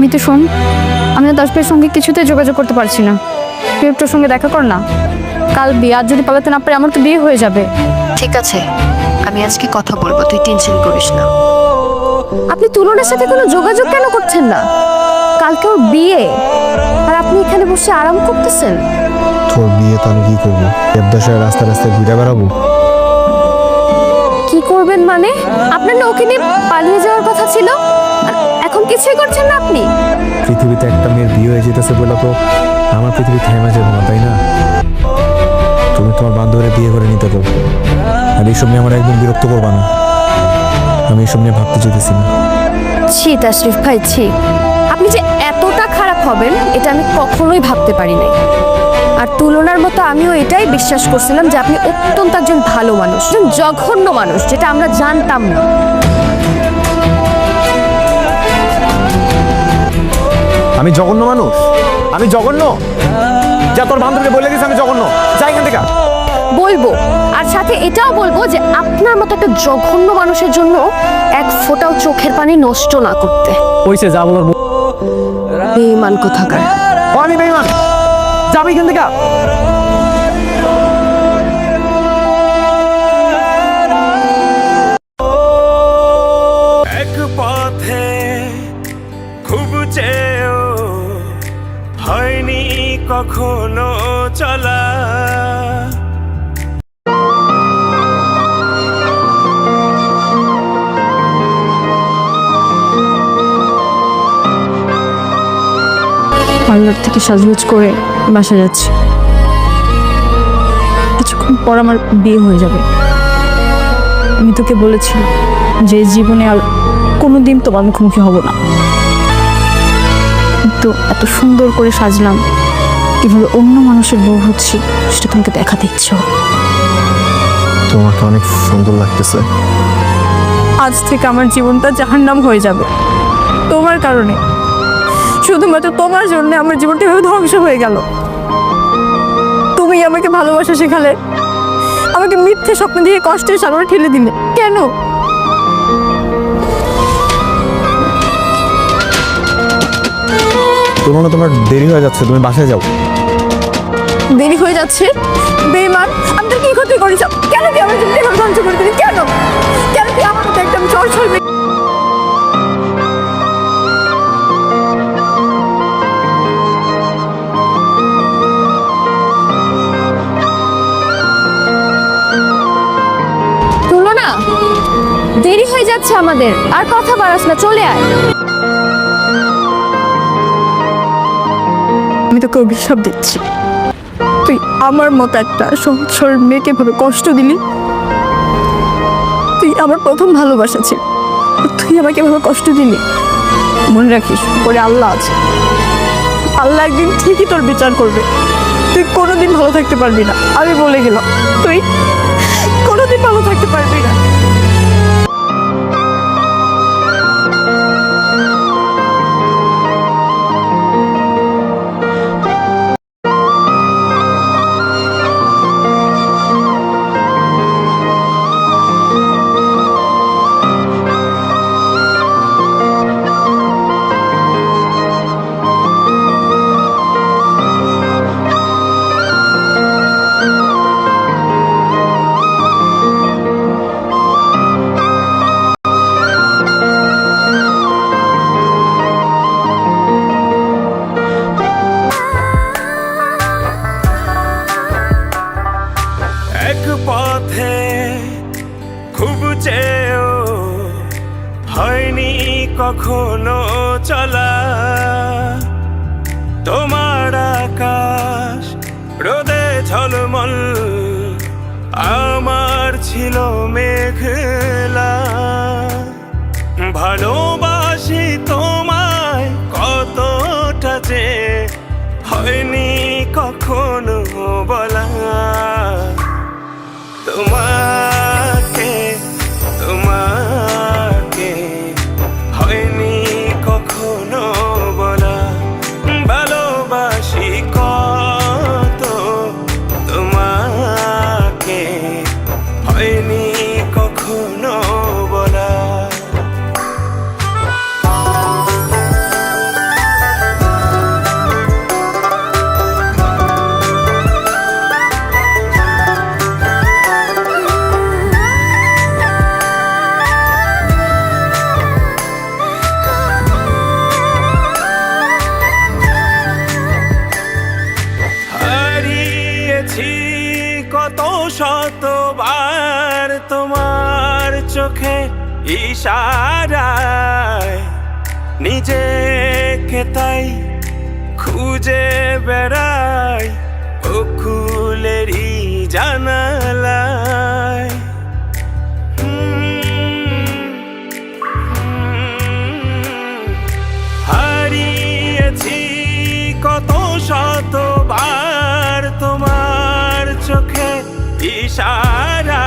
মিতু শোন আমি না দশবের সঙ্গে কিছুতে যোগাযোগ করতে পারছি না। তুই একটু সঙ্গে দেখা কর না। কাল বিয়ে আর যদি পালাতে না পারে আমার তো বিয়ে হয়ে যাবে। ঠিক আছে আমি আজকে কথা বলব তুই টেনশন করিস না। আপনি তুলনের সাথে কোনো যোগাযোগ কেন করছেন না? কালকে ওর বিয়ে আর আপনি এখানে বসে আরাম করতেছেন। তোর বিয়ে তো আমি কি করব? দেবদাসের রাস্তা রাস্তায় ঘুরে বেড়াবো? কি করবেন মানে? আপনার না ওকে নিয়ে পালিয়ে যাওয়ার কথা ছিল? এখন কিছুই করছেন না আপনি? পৃথিবীতে একটা মেয়ের বিয়ে হয়ে যেতেছে বলে তো আমার পৃথিবী থেমে যাবে না তাই না? তুমি তোমার বান্ধবীরা বিয়ে করে নিতে তো আর এইসব নিয়ে আমার একদম বিরক্ত করবা না। আমি এইসব নিয়ে ভাবতে যেতেছি না। ছি তাশরিফ ভাই ছি। আপনি যে হবেন এটা আমি কখনোই ভাবতে পারি নাই। আর তুলনার মতো আমিও এটাই বিশ্বাস করছিলাম যে আপনি অত্যন্ত একজন ভালো মানুষ একজন জঘন্য মানুষ যেটা আমরা জানতাম না। আমি জঘন্য মানুষ? আমি জঘন্য? যা তোর বান্ধবীকে বলে দিস আমি জঘন্য। যাই এখান থেকে বলব আর সাথে এটাও বলব যে আপনার মতো একটা জঘন্য মানুষের জন্য এক ফোঁটাও চোখের পানি নষ্ট না করতে। ওইসে যা বলার বল। বেমান কোথাকার? ও, আমি বেইমান যাবি এখান থেকে? এক পথে খুব চেয়েও হয়নি কখনো চলা। পার্লার থেকে সাজগুজ করে বাসা যাচ্ছি। কিছুক্ষণ পর আমার বিয়ে হয়ে যাবে। আমি তোকে বলেছি যে জীবনে আর কোনোদিন তোমার মুখোমুখি হব না। কিন্তু এত সুন্দর করে সাজলাম কীভাবে অন্য মানুষের বউ হচ্ছি সেটা তোমাকে দেখাতে ইচ্ছে তোমাকে অনেক সুন্দর লাগতেছে। আজ থেকে আমার জীবনটা জাহান্নাম হয়ে যাবে। তোমার কারণে শুধুমাত্র তোমার জন্য আমার জীবনটা এভাবে ধ্বংস হয়ে গেল। তুমি আমাকে ভালোবাসা শেখালে আমাকে মিথ্যে স্বপ্ন দিয়ে কষ্টের সাগরে ঠেলে দিলে। কেন? তোমার তোমার দেরি হয়ে যাচ্ছে তুমি বাসায় যাও। দেরি হয়ে যাচ্ছে? বেমান আমি তোর কি ক্ষতি করেছ কেন তুই আমার জীবনটা ধ্বংস করে দিলি? কেন? কেন তুই আমার মতো একদম চর দেরি হয়ে যাচ্ছে আমাদের। আর কথা বাড়াস না, চলে আয়। আমি তোকে অভিশাপ দিচ্ছি। তুই আমার মতো একটা সহজ সরল মেয়েকে ভাবে কষ্ট দিলি? তুই আমার প্রথম ভালোবাসা ছিল তুই আমাকে ভাবে কষ্ট দিলি? মনে রাখিস পরে আল্লাহ আছে। আল্লাহ একদিন ঠিকই তোর বিচার করবে। তুই কোনোদিন ভালো থাকতে পারবি না। আমি বলে গেলাম, তুই কোনোদিন ভালো থাকতে পারবি না। কখনো চলা। তোমার আকাশ রোদে ঝলমল আমার ছিল মেঘলা। ভালোবাসি তোমায় কতটা যে হয়নি চোখে ইশারায় নিজেকে তাই খুঁজে বেড়াই অকুলেরই জানালায়। হারিয়েছি কত শতবার তোমার চোখে ইশারা